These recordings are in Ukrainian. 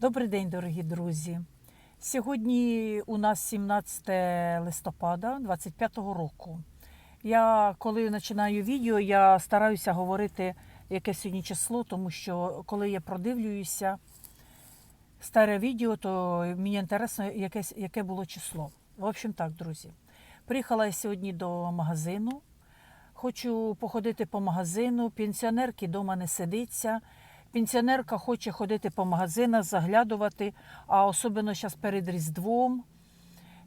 Добрий день, дорогі друзі. Сьогодні у нас 17 листопада 25-го року. Я коли починаю відео, я стараюся говорити яке сьогодні число, тому що коли я продивлююся старе відео, то мені інтересно, яке, яке було число. В общем так, друзі. Приїхала я сьогодні до магазину. Хочу походити по магазину. Пенсіонерки вдома не сидиться. Пенсіонерка хоче ходити по магазинах, заглядувати, а особливо зараз перед Різдвом.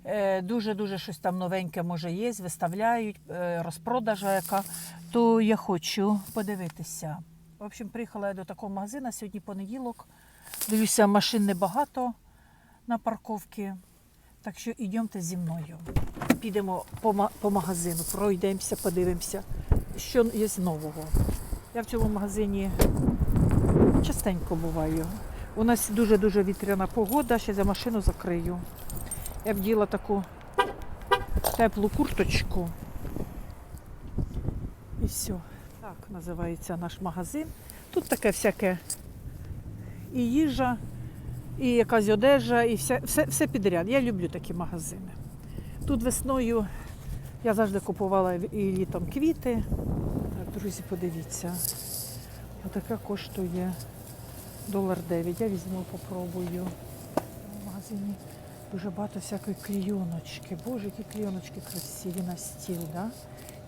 е, Дуже-дуже щось там новеньке може є, виставляють, е, розпродажа яка. То я хочу подивитися. В общем, приїхала я до такого магазину, сьогодні понеділок. Дивлюся, машин небагато на парковці. Так що йдемте зі мною. Підемо по, по магазину, пройдемося, подивимося, що є нового. Я в цьому магазині частенько буваю. У нас дуже-дуже вітряна погода, ще за машину закрию. Я вділа таку теплу курточку. І все. Так називається наш магазин. Тут таке всяке і їжа, і якась одежа, і все, все, все підряд. Я люблю такі магазини. Тут весною я завжди купувала і літом квіти. Так, друзі, подивіться. Отака коштує долар 9. Я візьму, попробую. В магазині дуже багато всякої клійоночки. Боже, які клійоночки красиві на стіл, да?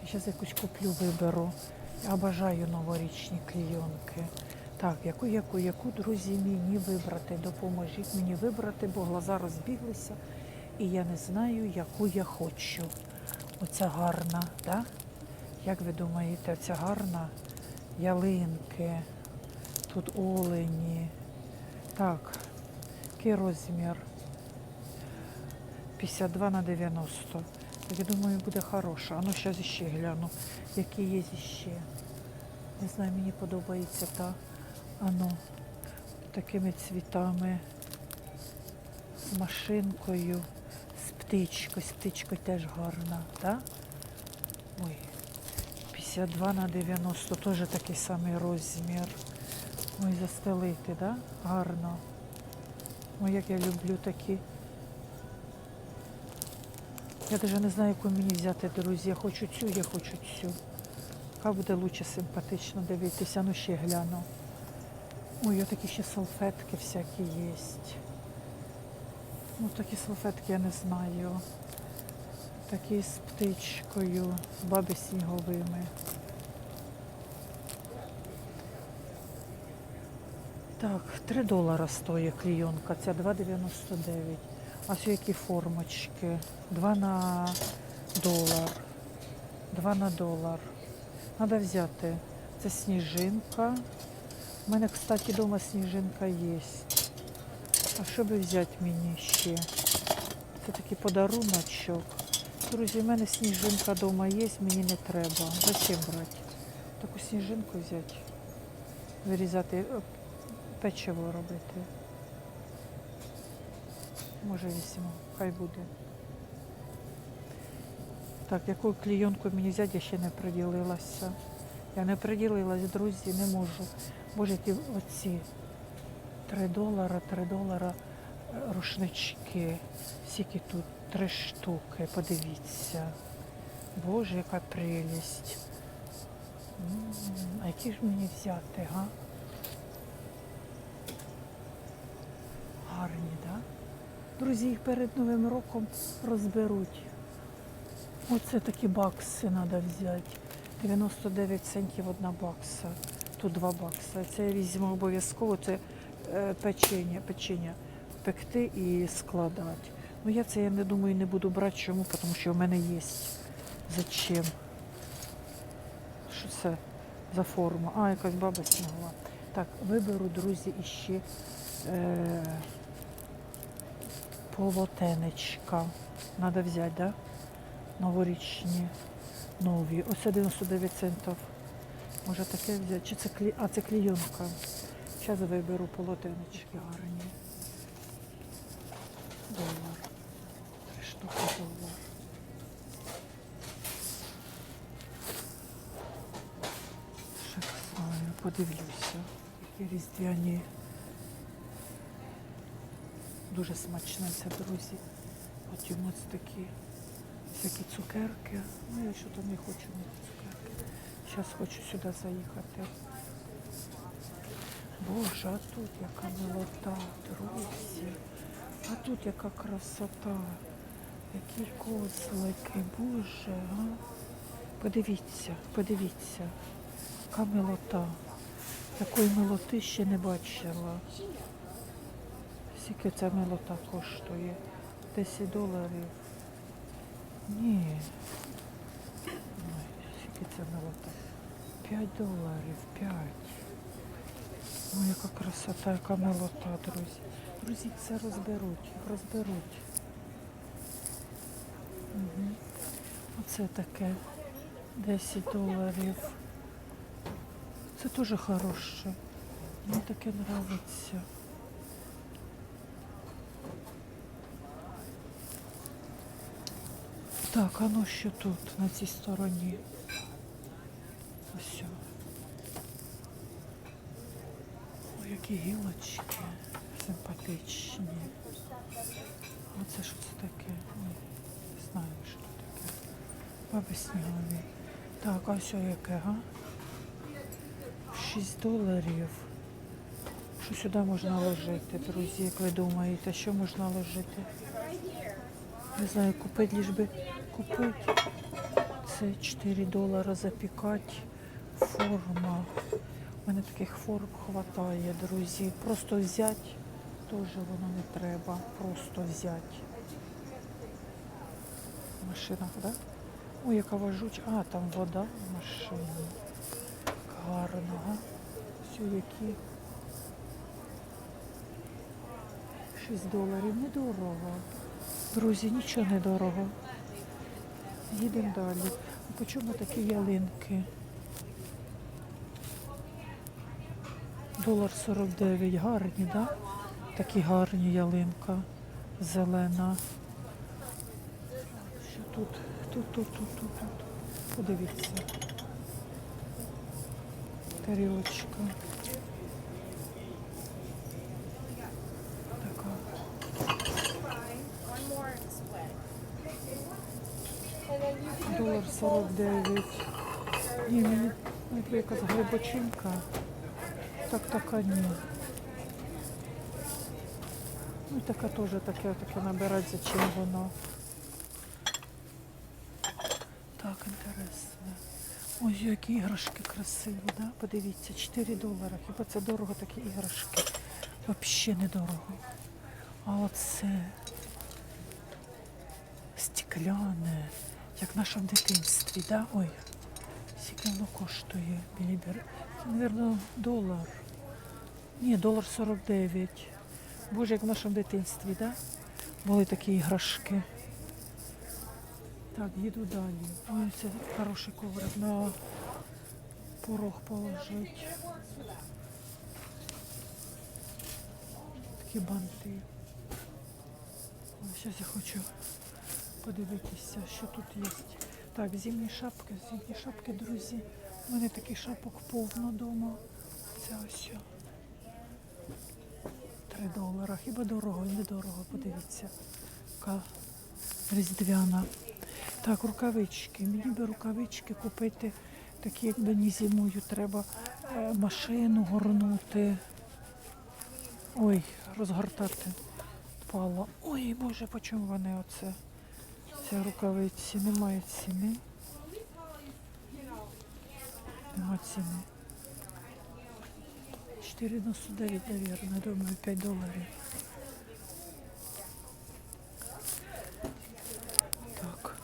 Я зараз якусь куплю, виберу. Я бажаю новорічні клійонки. Так, яку, яку, яку, друзі, мені вибрати? Допоможіть мені вибрати, бо глаза розбіглися. І я не знаю, яку я хочу. Оця гарна, да? Як ви думаєте, оця гарна? Ялинки, тут олені. Так, який розмір? 52 на 90. Так, я думаю, буде хороша. А ну зараз іще гляну, які є іще. Не знаю, мені подобається та. Ану, такими цвітами, з машинкою, з птичкою. З птичкою теж гарна, так? Ой, 52 на 90, теж такий самий розмір. Ой, застелити, да? Гарно. Ой, як я люблю такі. Я навіть не знаю, яку мені взяти, друзі. Я хочу цю, я хочу цю. Яка буде лучше симпатично дивитися. Ну ще гляну. Ой, ось такі ще салфетки всякі є. Ну такі салфетки я не знаю. Такі з птичкою, з баби сніговими. Так, 3 долара стоїть клійонка, ця 2,99. А все які формочки. 2 на долар. 2 на долар. Треба взяти. Це сніжинка. У мене, кстати, вдома сніжинка є. А що би взяти мені ще? Це такий подаруночок. Друзі, в мене сніжинка вдома є, мені не треба. Зачем брати? Таку сніжинку взяти, вирізати, печиво робити. Може візьму, хай буде. Так, яку клійонку мені взяти, я ще не приділилася. Я не приділилась, друзі, не можу. Боже, які оці 3 долара, 3 долара е, рушнички. Скільки тут три штуки, подивіться. Боже, яка прелість. А які ж мені взяти, га? Гарні? Да? Друзі, їх перед Новим роком розберуть. Оце такі бакси треба взяти. 99 центів одна бакса. Тут два бакса. Це я візьму обов'язково. Це е, печення, печення пекти і складати. Ну я це я не думаю не буду брати. Чому? Тому що в мене є. Зачем? Що це за форма? А, якась баба снігова. Так, виберу, друзі, іще е, полотенечка. Треба взяти? Да? Новорічні, нові. Оце 99 центів. Може таке взяти. Чи це клі... А, це клійонка. Зараз виберу полотенечки гарні. Долар. Три штуки долар. Знаю, подивлюся. Які різдвяні Дуже смачне це, друзі. Потім ось такі всякі цукерки. Ну, я що то не хочу на цукерки. Зараз хочу сюди заїхати. Боже, а тут яка милота, друзі. А тут яка красота. Які козлики, боже, а? Подивіться, подивіться, яка милота. Такої милоти ще не бачила. Скільки ця милота коштує? 10 доларів. Ні. Ой, скільки ця милота? 5 доларів, 5. Ой, яка красота, яка милота, друзі. Друзі, це розберуть, розберуть. Угу. Оце таке 10 доларів. Це теж хороше. Мені таке подобається. Так, а ну що тут, на цій стороні? Ось. Ой, які гілочки симпатичні. Оце що це таке? Ой, не знаю, що це таке. Баби снігові. Так, а що яке, га? 6 доларів. Що сюди можна ложити, друзі, як ви думаєте, що можна ложити? Не знаю, купити, ліж би купити. Це 4 долара запікати. Форма. У мене таких форм хватає, друзі. Просто взяти теж воно не треба. Просто взяти. Машина, так? Да? Ой, яка важуча. А, там вода в машині. Гарно, га? Все, які. 6 доларів. Недорого. Друзі, нічого не дорого. Їдемо далі. А по чому такі ялинки? Долар 49. Гарні? Да? Такі гарні ялинка. Зелена. Що тут? Тут, тут, тут, тут, тут. Подивіться. Тарілочка. Така. One more split. Долар 49. Ні, мені треба якась глибочинка. Так, така ні. Ну, така теж таке, таке набирати, зачем воно. Так, інтересно. Ось які іграшки красиві, да? Подивіться, 4 долари. Хіба це дорого такі іграшки? Взагалі недорого. А оце стекляне, як в нашому дитинстві, да? Ой, скільки воно коштує, білібер. Це, долар. Ні, долар 49. Боже, як в нашому дитинстві, да? Були такі іграшки. Так, їду далі. Ой, це хороший коврик на порог положить. Такі банти. Зараз я хочу подивитися, що тут є. Так, зимні шапки, зимні шапки, друзі. У мене таких шапок повно вдома. Це ось. 3 долара. Хіба дорого, недорого, подивіться. Яка різдвяна. Так, рукавички. Мені би рукавички купити, такі, як мені зимою треба е, машину горнути. Ой, розгортати впало. Ой, Боже, по чому вони оце? Ці рукавиці, немає ціни. Нема ціни. 4,99, наверное, думаю, 5 доларів. Так.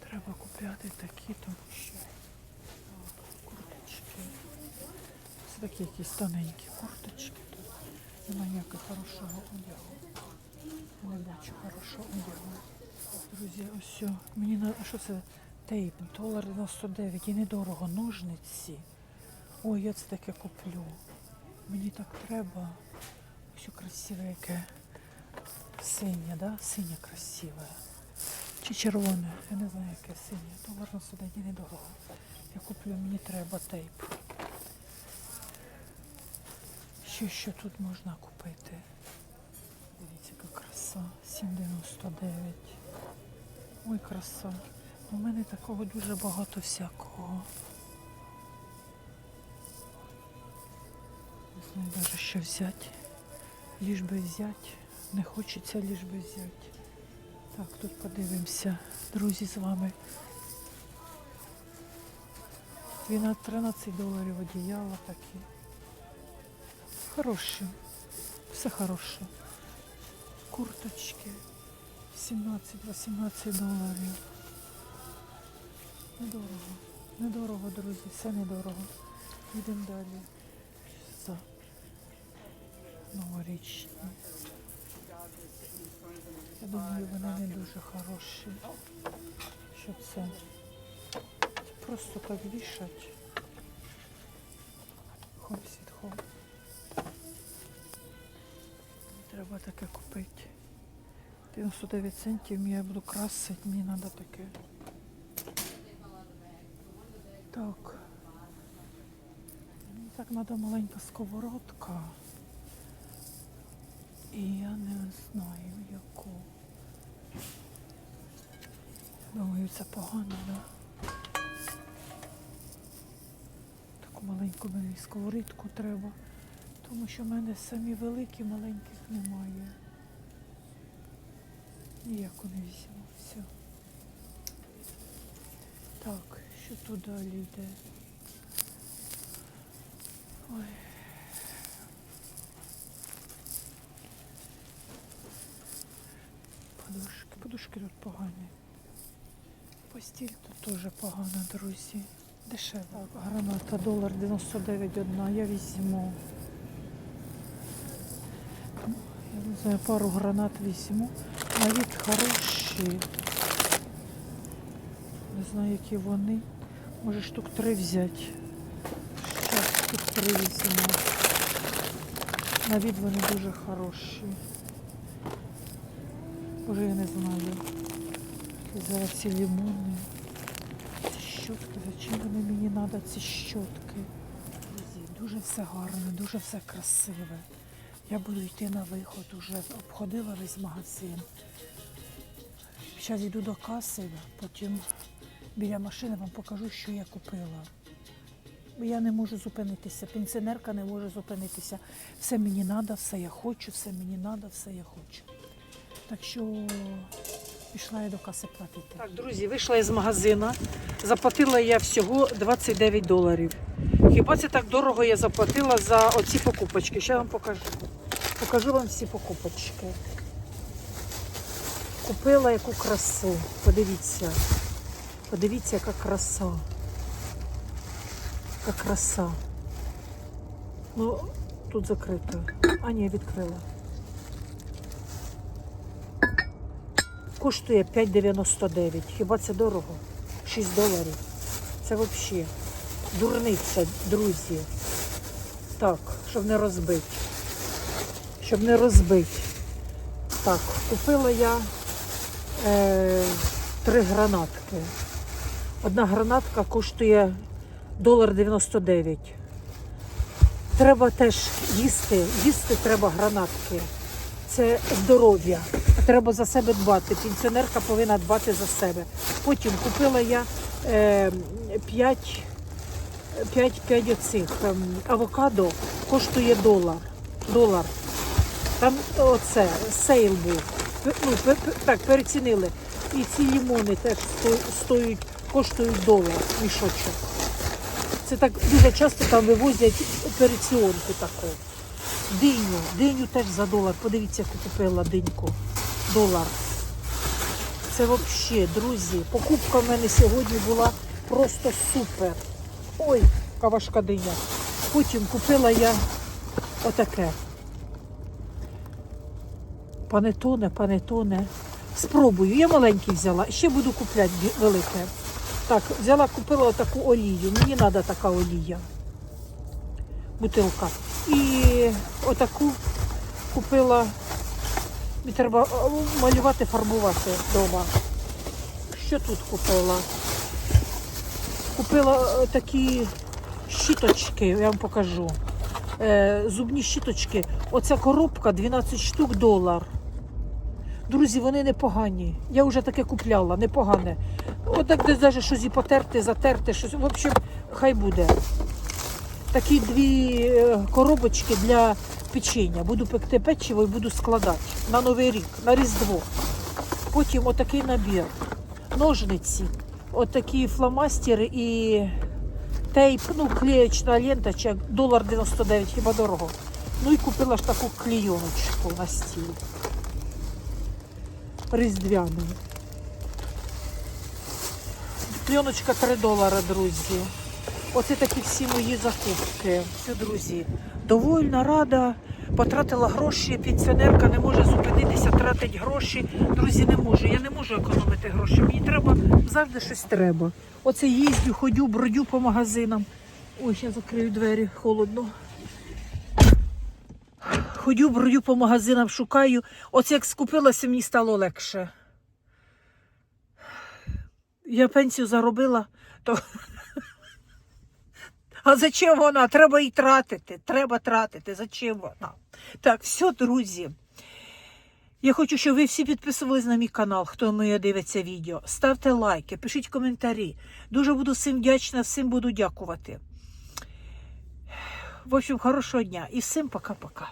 Треба купляти такі, тому що а, курточки. Це такі якісь тоненькі курточки. Тут немає ніякого хорошого одягу. Я не бачу хорошого одягу. Друзі, ось все. Мені на що це? Тейп, долар 99 і недорого. Ножниці. Ой, я це таке куплю. Мені так треба. Ось красиве яке. Синє, да? Синє красиве. Чи червоне, я не знаю, яке синє. То сидить і недорого. Я куплю, мені треба тейп. Що тут можна купити? Дивіться, яка краса. 7,99. Ой, краса. У мене такого дуже багато всякого. Не знаю навіть що взяти. Ліж би взяти. Не хочеться ліж би взяти. Так, тут подивимося, друзі, з вами. 12-13 доларів одіяла такі. Хороші. Все хороше. Курточки. 17-18 доларів. Недорого. Недорого, друзі, все недорого. Йдемо далі. За новорічні. Я думаю, вони не дуже хороші. Що це? Просто так вішать. Хом. Треба таке купити. 99 центів я буду красити, мені треба таке. Так. Так треба маленька сковородка. І я не знаю яку. Думаю, це погано, да? Таку маленьку мені сковорідку треба. Тому що в мене самі великі, маленьких немає. Ніяку не візьму. Все. Так, що тут далі йде? Ой. Подушки. Подушки тут погані. Постіль тут теж погана, друзі. Дешево. Так, граната долар 99 одна. Я візьму. Ну, Я не знаю, пару гранат візьму. На вид хороші. Не знаю, які вони. Може штук три взяти. Зараз штук три візьму. На вид вони дуже хороші. Боже, я не знаю. Зараз ці лимони. Ці щотки, зачем вони мені треба, ці щотки? Дуже все гарне, дуже все красиве. Я буду йти на виход уже. Обходила весь магазин. Зараз йду до каси, потім біля машини вам покажу, що я купила. Я не можу зупинитися, пенсіонерка не може зупинитися. Все мені треба, все я хочу, все мені треба, все я хочу. Так що пішла я до каси платити. Так, друзі, вийшла із магазину. Заплатила я всього 29 доларів. Хіба це так дорого я заплатила за оці покупочки? Ще вам покажу. Покажу вам всі покупочки. Купила яку красу. Подивіться. Подивіться, яка краса. Яка краса. Ну, тут закрито. А, ні, відкрила. Коштує 5,99. Хіба це дорого? 6 доларів. Це взагалі дурниця, друзі. Так, щоб не розбити. Щоб не розбити. Так, купила я е, три гранатки. Одна гранатка коштує долар 99. Треба теж їсти. Їсти треба гранатки. Це здоров'я. Треба за себе дбати. Пенсіонерка повинна дбати за себе. Потім купила я е, 5, 5, 5 оцих ем, авокадо коштує долар. долар. Там оце, сейл був. Ну, так, перецінили. І ці лімони теж сто- стоять, коштують долар мішочок. Це так дуже часто там вивозять операціонку таку. Диню, диню теж за долар. Подивіться, яку купила диньку. Долар. Це взагалі, друзі, покупка в мене сьогодні була просто супер. Ой, яка важка диня. Потім купила я отаке. Панетоне, панетоне. Спробую. Я маленький взяла. Ще буду купляти велике. Так, взяла, купила таку олію. Мені треба така олія. Бутилка. І отаку купила. Мені треба малювати, фарбувати вдома. Що тут купила? Купила е, такі щіточки, я вам покажу. Е, зубні щіточки. Оця коробка 12 штук долар. Друзі, вони непогані. Я вже таке купляла, непогане. Отак десь навіть щось і потерти, затерти, щось. В общем, хай буде. Такі дві е, коробочки для печення. Буду пекти печиво і буду складати на Новий рік, на Різдво. Потім отакий набір. Ножниці, отакі фломастери і тейп, ну, клеєчна лента, долар 99, хіба дорого. Ну і купила ж таку клейоночку на стіл. Різдвяну. Клейоночка 3 долари, друзі. Оце такі всі мої закупки. Все, друзі. Довольна, рада. Потратила гроші, пенсіонерка не може зупинитися, тратить гроші. Друзі, не можу. Я не можу економити гроші. Мені треба завжди щось треба. Оце їздю, ходю, бродю по магазинам. Ой, я закрию двері, холодно. Ходю, бродю по магазинам, шукаю. Оце як скупилася, мені стало легше. Я пенсію заробила, то. А зачем вона? Треба і тратити. Треба тратити. Зачем вона? Так, все, друзі. Я хочу, щоб ви всі підписувались на мій канал, хто моє дивиться відео. Ставте лайки, пишіть коментарі. Дуже буду всім вдячна, всім буду дякувати. В общем, хорошого дня і всім пока-пока.